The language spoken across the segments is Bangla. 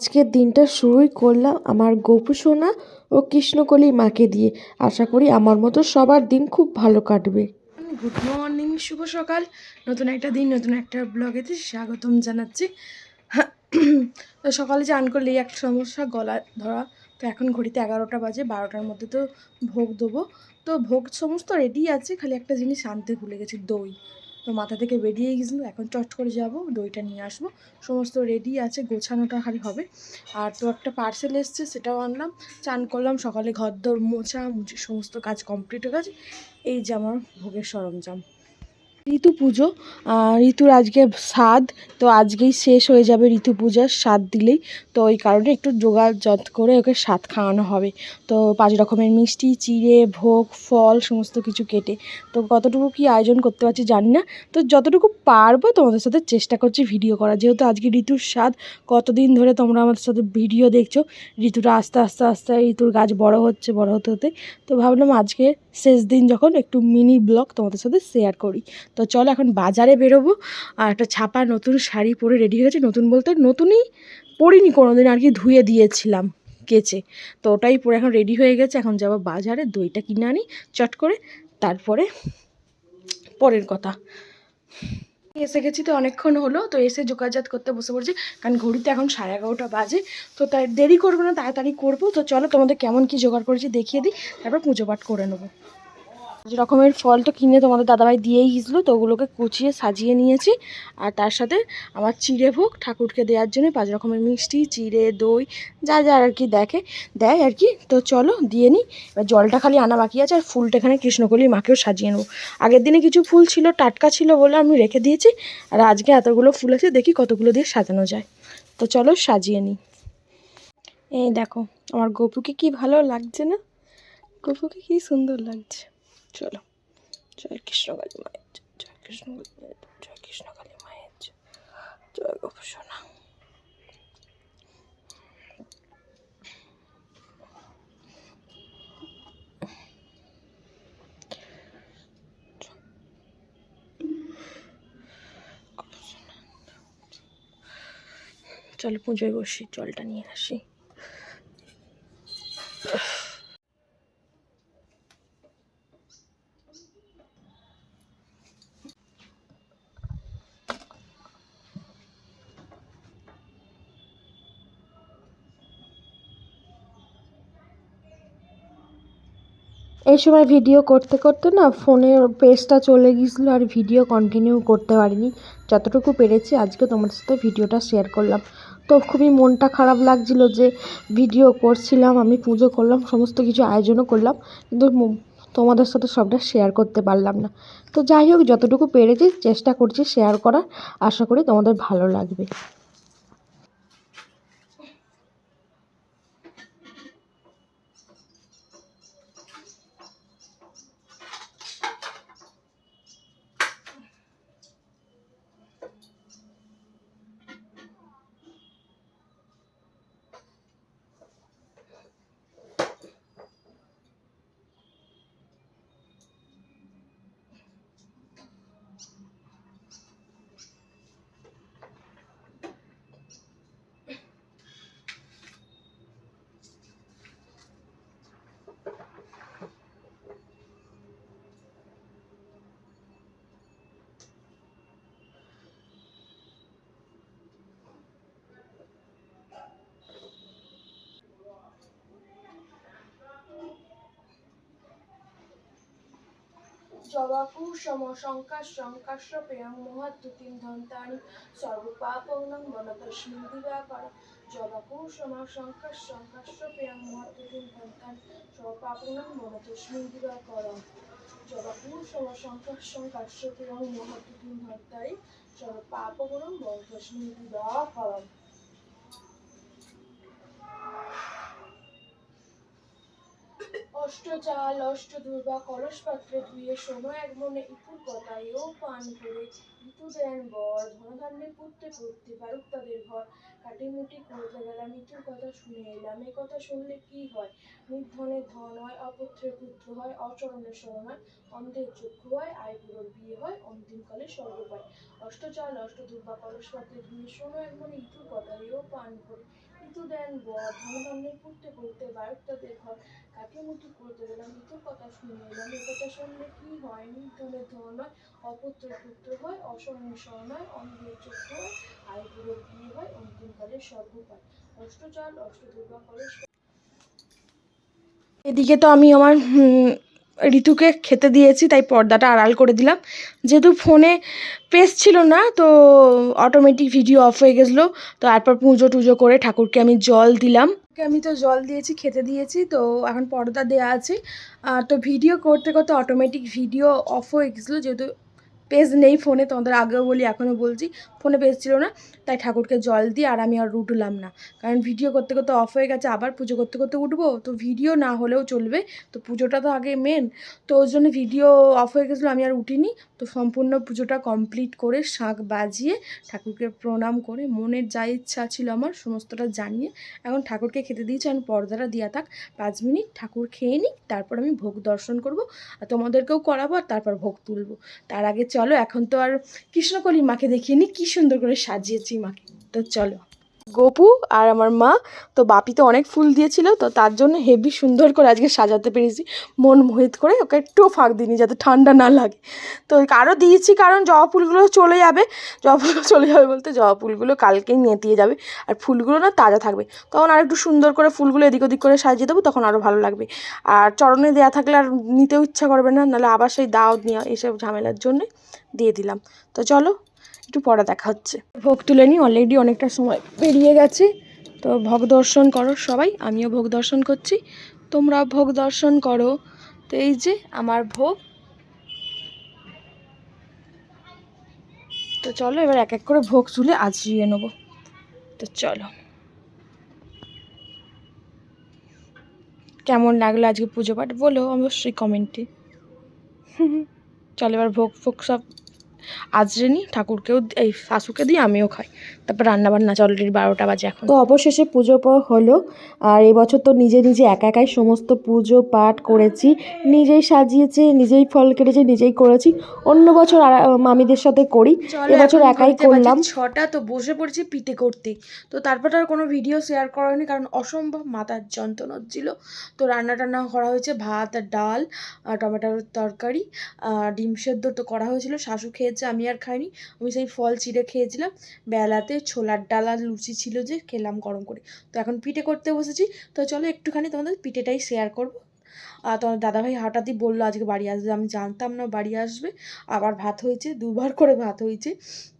আজকের দিনটা শুরুই করলাম আমার গোপু সোনা ও কৃষ্ণকলি মাকে দিয়ে। আশা করি আমার মতো সবার দিন খুব ভালো কাটবে। গুড মর্নিং শুভ সকাল। নতুন একটা দিন, নতুন একটা ব্লগেতে স্বাগতম জানাচ্ছি। তো সকালে চান করলেই একটা সমস্যা, গলা ধরা। তো এখন ঘড়িতে এগারোটা বাজে, বারোটার মধ্যে তো ভোগ দেবো। তো ভোগ সমস্ত রেডি আছে, খালি একটা জিনিস আনতে ভুলে গেছি, দই। তো মাথা থেকে বেরিয়ে গেছিল, এখন চট করে যাব, দইটা নিয়ে আসব। সমস্ত রেডি আছে, গোছানোটা খালি হবে। আর তো একটা পার্সেল এসছে, সেটাও আনলাম। চান করলাম, সকালে ঘর দর মোছা, মুছে সমস্ত কাজ কমপ্লিট হয়ে গেছে। এই যে আমার ভোগের সরঞ্জাম। ঋতু পুজো। ঋতুর আজকে স্বাদ, তো আজকেই শেষ হয়ে যাবে ঋতু পূজার স্বাদ দিলেই। তো ওই কারণে একটু যত করে ওকে স্বাদ খাওয়ানো হবে। তো পাঁচ রকমের মিষ্টি, চিড়ে, ভোগ, ফল, সমস্ত কিছু কেটে। তো কতটুকু কি আয়োজন করতে পারছি জানি না। তো যতটুকু পারব তোমাদের সাথে চেষ্টা করছি ভিডিও করা যেহেতু আজকে ঋতুর স্বাদ, কতদিন ধরে তোমরা আমাদের সাথে ভিডিও দেখছ, ঋতুটা আস্তে আস্তে আস্তে ঋতুর গাছ বড় হচ্ছে, বড় হতে হতে। তো ভাবলাম আজকে শেষ দিন যখন একটু মিনি ব্লগ তোমাদের সাথে শেয়ার করি। তো চলো এখন বাজারে বেরোবো আর একটা ছাপা নতুন শাড়ি পরে রেডি হয়ে গেছে। নতুন বলতে নতুনই পরিনি কোনো দিন আর কি ধুয়ে দিয়েছিলাম কেচে। তো ওটাই পরে এখন রেডি হয়ে গেছে। এখন যাব বাজারে, দইটা কিনে আনি, চট করে। তারপরে পরের কথা। এসে গেছি তো অনেকক্ষণ হলো, তো এসে যোগাযোগ করতে বসে পড়ছি। কারণ ঘড়িতে এখন সাড়ে এগারোটা বাজে, তো তাই দেরি করব না, তাড়াতাড়ি করব। তো চলো তোমাদের কেমন কি জোগাড় করেছি দেখিয়ে দিই। তারপর পুজো পাঠ করে নেব। রকমের তো কিনে তোমাদের দাদাভাই দিয়েই গেছিল তো ওগুলোকে কুচিয়ে সাজিয়ে নিয়েছি। আর তার সাথে আমার চিড়ে ভোগ ঠাকুরকে দেওয়ার জন্য পাঁচ রকমের মিষ্টি, চিড়ে, দই, যা যা আর কি দেখে, দেয় আর কি। তো চলো, দিয়ে নিই। এবার জলটা খালি আনা বাকি আছে, আর ফুলটা এখানে কৃষ্ণকলি মাকেও সাজিয়ে নেব। আগের দিনে কিছু ফুল ছিল, টাটকা ছিল বলে আমি রেখে দিয়েছি, আর আজকে এতগুলো ফুল আছে, দেখি কতগুলো দিয়ে সাজানো যায়। তো চলো, সাজিয়ে নিই। এই দেখো, আমার গপুকে কি ভালো লাগছে না? গপুকে কি সুন্দর লাগছে। চলো। জয় কৃষ্ণকালী মায়ের জয়, জয় কৃষ্ণকালী মায়ের জয়, জয় কৃষ্ণকালী মায়ের জয়, জয় গপু সোনা। চলো পুজোয় বসি জলটা নিয়ে আসি। এই সময় ভিডিও করতে করতে না ফোনের পেজটা চলে গিয়েছিল আর ভিডিও কন্টিনিউ করতে পারিনি। যতটুকু পেরেছি আজকে তোমাদের সাথে ভিডিওটা শেয়ার করলাম। তো খুবই মনটা খারাপ লাগছিল যে ভিডিও করছিলাম, আমি পুজো করলাম, সমস্ত কিছু আয়োজনও করলাম, কিন্তু তোমাদের সাথে সবটা শেয়ার করতে পারলাম না। তো যাই হোক, যতটুকু পেরেছি, চেষ্টা করছি শেয়ার করার। আশা করি তোমাদের ভালো লাগবে। জবাকুসম শঙ্কাশ্রম কাশ্যপেয়ং মহাদ্যুতিম ধন্তানি সর্বপাপৌনং বনতস্মিন দিবাকর। জবাকুসম শঙ্কাশ্রম কাশ্যপেয়ং মহাদ্যুতিম ধন্তানি সর্বপাপৌনং বনতস্মিন দিবাকর। জবাকুসম শঙ্কাশ্রম কাশ্যপেয়ং মহাদ্যুতিম ধন্তানি সর্বপাপৌনং বনতস্মিন দিবাকর। অষ্টচাল অষ্টদুর্বা কলস পাত্রে ধুয়ে সময় এক মনে ইপুর কথায়ও পান করে ঋতু দেন বর। ধনধান্যে পুত্রে পুত্রে পারুক তাদের ঘর কাটিমুটি করতে গেলাম মৃত্যুর কথা শুনে এলাম। এই কথা শুনলে কি হয়? নির্ধনে ধন হয়, অপুত্রে পুত্র হয় অচরণের শরণ হয় অন্ধের চক্ষু হয়, আয়পুরোর বিয়ে হয় অন্তিমকালে স্বর্গ পায়। অষ্টচাল অষ্টদুর্বা কলস পাত্রে ধুয়ে শোনো এক মনে ইতুর কথা এও পান করে দেন বর ধনধান্যে পড়তে পড়তে বায়ুটা দেখর কাকে মুঠি করতে গেলাম ঋতুর কথা শুনে এলাম এ কথা শুনলে কি হয়? নির্ধনের ধন হয়, অপুত্র পুত্র হয় অসংসর নয় অন্ধের চোখ হয় আইপুরের বিয়ে হয় অন্তিমকালে স্বর্গ পায় অষ্টচাল অষ্টদুর্গা করে এদিকে তো আমি আমার ঋতুকে খেতে দিয়েছি, তাই পর্দাটা আড়াল করে দিলাম। যেহেতু ফোনে পেস ছিল না, তো অটোমেটিক ভিডিও অফ হয়ে গেছিল। তো তারপর পুজো টুজো করে ঠাকুরকে আমি জল দিলাম। আমি তো জল দিয়েছি, খেতে দিয়েছি, তো এখন পর্দা দেওয়া আছে। আর তো ভিডিও করতে করতে অটোমেটিক ভিডিও অফ হয়ে গেছিল, যেহেতু পেজ নেই ফোনে তোমাদের আগেও বলি, এখনও বলছি। ফোনে পেজ ছিল না, তাই ঠাকুরকে জল দিয়ে আর আমি আর উঠলাম না। কারণ ভিডিও করতে করতে অফ হয়ে গেছে, আবার পুজো করতে করতে উঠবো, তো ভিডিও না হলেও চলবে। তো পুজোটা তো আগে মেন তো ওই জন্য ভিডিও অফ হয়ে গেছিল, আমি আর উঠিনি। তো সম্পূর্ণ পুজোটা কমপ্লিট করে শাঁখ বাজিয়ে ঠাকুরকে প্রণাম করে, মনের যা ইচ্ছা ছিল আমার, সমস্তটা জানিয়ে এখন ঠাকুরকে খেতে দিয়েছি আমি পর্দাটা দিয়া থাক। পাঁচ মিনিট ঠাকুর খেয়ে নিই তারপর আমি ভোগ দর্শন করব। আর তোমাদেরকেও করাবো, আর তারপর ভোগ তুলবো। তার আগে চলো, এখন তো আর কৃষ্ণকলি মাকে দেখিয়ে নিই কী সুন্দর করে সাজিয়েছি মাকে। তো চলো। গোপু আর আমার মা, তো বাপি তো অনেক ফুল দিয়েছিল, তো তার জন্য হেভি সুন্দর করে আজকে সাজাতে পেরেছি। মন মোহিত করে ওকে একটু ফাঁক দিইনি, যাতে ঠান্ডা না লাগে। তো আরও দিয়েছি কারণ জবা ফুলগুলো চলে যাবে। জবা ফুলগুলো চলে যাবে বলতে জবা ফুলগুলো কালকেই নেতিয়ে যাবে, আর ফুলগুলো না তাজা থাকবে। তখন আর একটু সুন্দর করে ফুলগুলো এদিক ওদিক করে সাজিয়ে দেবো, তখন আরও ভালো লাগবে। আর চরণে দেওয়া থাকলে আর নিতেও ইচ্ছা করবে না, নাহলে আবার সেই দাও নেওয়া, এসব ঝামেলার জন্যে। দিয়ে দিলাম। তো চলো, একটু পরে দেখা হচ্ছে। ভোগ তুলে নিই অলরেডি অনেকটা সময় পেরিয়ে গেছে। তো ভোগ দর্শন করো সবাই, আমিও ভোগ দর্শন করছি। তোমরা ভোগ দর্শন করো। তো এই যে আমার ভোগ। তো চলো, এবার এক এক করে ভোগ তুলে আজিয়ে নেব। তো চলো। কেমন লাগল আজকে পুজো পাঠ, বলো অবশ্যই কমেন্টে। চলো, এবার ভোগ ফোগ সব আজরে নিই ঠাকুরকেও এই শাশুকে দিই আমিও খাই। তারপর রান্না বান্না অলরেডি বারোটা বাজে এখন। তো অবশেষে পুজো হলো আর এবছর তো নিজে নিজে একা একাই সমস্ত পুজো পাঠ করেছি। নিজেই সাজিয়েছি নিজেই ফল কেটেছি নিজেই করেছি। অন্য বছর মামিদের সাথে করি। এবছর একাই করলাম। ছটা তো বসে পড়েছি পিঠে করতে। তো তারপর আর কোনো ভিডিও শেয়ার করা হয়নি কারণ অসম্ভব মাথার যন্ত্রণা হচ্ছিল। তো রান্না টান্না করা হয়েছে ভাত আর ডাল আর টমেটোর তরকারি আর ডিম সেদ্ধ তো করা হয়েছিল শাশু খেয়েছে, আমি আর খাইনি। আমি সেই ফল চিড়ে খেয়েছিলাম। বেলাতে ছোলার ডাল আর লুচি ছিল যে, খেলাম গরম করে। তো এখন পিঠে করতে বসেছি। তো চলো একটুখানি তোমাদের পিঠেটাই শেয়ার করব। আর তোমার দাদাভাই হঠাৎই বলল, আজকে বাড়ি আসবে। আমি জানতাম না বাড়ি আসবে। আবার ভাত হয়েছে, দুবার করে ভাত হয়েছে।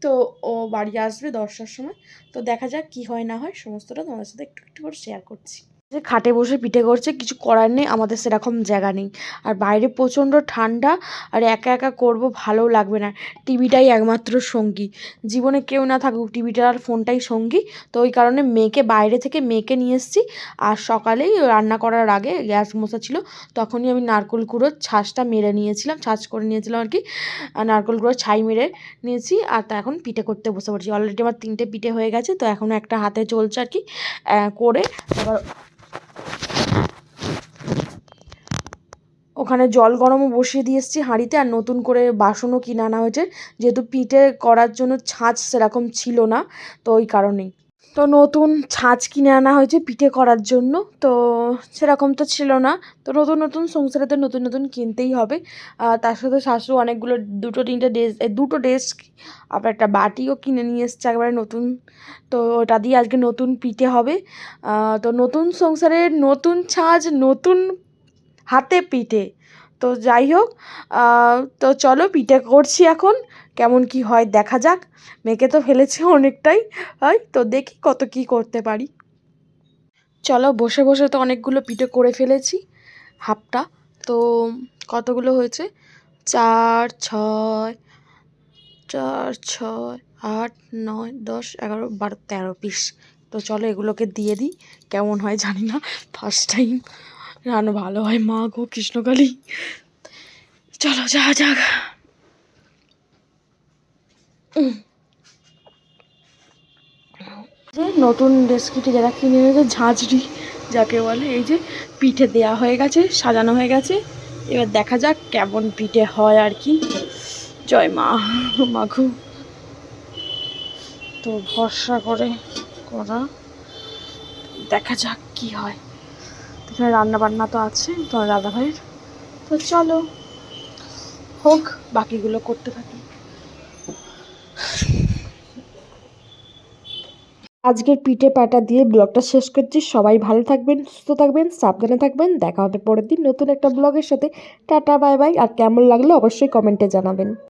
তো ও বাড়ি আসবে দশটার সময়। তো দেখা যাক কি হয়, না হয়, সমস্তটা তোমাদের সাথে একটু একটু করে শেয়ার করছি। যে খাটে বসে পিঠে করছে, কিছু করার নেই, আমাদের সেরকম জায়গা নেই। আর বাইরে প্রচণ্ড ঠান্ডা, আর একা একা করব ভালো লাগবে না। টিভিটাই একমাত্র সঙ্গী। জীবনে কেউ না থাকুক টিভিটা আর ফোনটাই সঙ্গী। তো ওই কারণে মেয়েকে বাইরে থেকে মেয়েকে নিয়ে এসেছি। আর সকালেই রান্না করার আগে গ্যাস মশা ছিল, তখনই আমি নারকোল কুড়োর ছাঁচটা মেরে নিয়েছিলাম, ছাঁচ করে নিয়েছিলাম আর কি। আর নারকোল কুড়োর ছাই মেরে নিয়েছি, আর তা এখন পিঠে করতে বসে পড়ছি। অলরেডি আমার তিনটে পিঠে হয়ে গেছে, তো এখনও একটা হাতে চলছে আর কি করে। আবার ওখানে জল গরমও বসিয়ে দিয়ে এসেছি হাঁড়িতে আর নতুন করে বাসনও কিনে আনা হয়েছে। যেহেতু পিঠে করার জন্য ছাঁচ সেরকম ছিল না, তো ওই কারণেই। তো নতুন ছাঁচ কিনে আনা হয়েছে পিঠে করার জন্য, তো সেরকম তো ছিল না। তো নতুন নতুন সংসারে তো নতুন নতুন কিনতেই হবে। তার সাথে শাশু অনেকগুলো দুটো তিনটে ডেস্ক দুটো ডেস্ক আবার একটা বাটিও কিনে নিয়ে এসছে একবারে নতুন। তো ওটা দিয়ে আজকে নতুন পিঠে হবে। তো নতুন সংসারে নতুন ছাঁচ, নতুন হাতে পিঠে। তো যাই হোক তো চলো পিঠে করছি এখন। কেমন কি হয় দেখা যাক। মেয়েকে তো ফেলেছে অনেকটাই, হয়, তো দেখি কত কি করতে পারি। চলো বসে বসে তো অনেকগুলো পিঠে করে ফেলেছি, হাফটা। তো কতগুলো হয়েছে? চার, ছয় চার, ছয়, আট, নয়, দশ, এগারো, বারো, তেরো পিস তো চলো এগুলোকে দিয়ে দিই, কেমন হয় জানি না ফার্স্ট টাইম রান্না ভালো হয়, মা গো, কৃষ্ণকালী। চলো যা যাক। যে নতুন রেসিপিটি যারা কিনে এনেছে, ঝাঁঝরি, যাকে বলে, এই যে পিঠে দেয়া হয়ে গেছে, সাজানো হয়ে গেছে। এবার দেখা যাক কেমন পিঠে হয় আর কি। জয় মা মাঘু তো ভরসা করে করা, দেখা যাক কি হয়। এখানে রান্না বান্না তো আছে, তোমার দাদা ভাইয়ের তো চলো, হোক, বাকিগুলো করতে থাকি। আজকের পিঠে পাটা দিয়ে ব্লগটা শেষ করছি। সবাই ভালো থাকবেন, সুস্থ থাকবেন, সাবধানে থাকবেন। দেখা হবে পরের দিন নতুন একটা ব্লগের সাথে। Tata, bye bye. আর কেমন লাগল অবশ্যই কমেন্টে জানাবেন।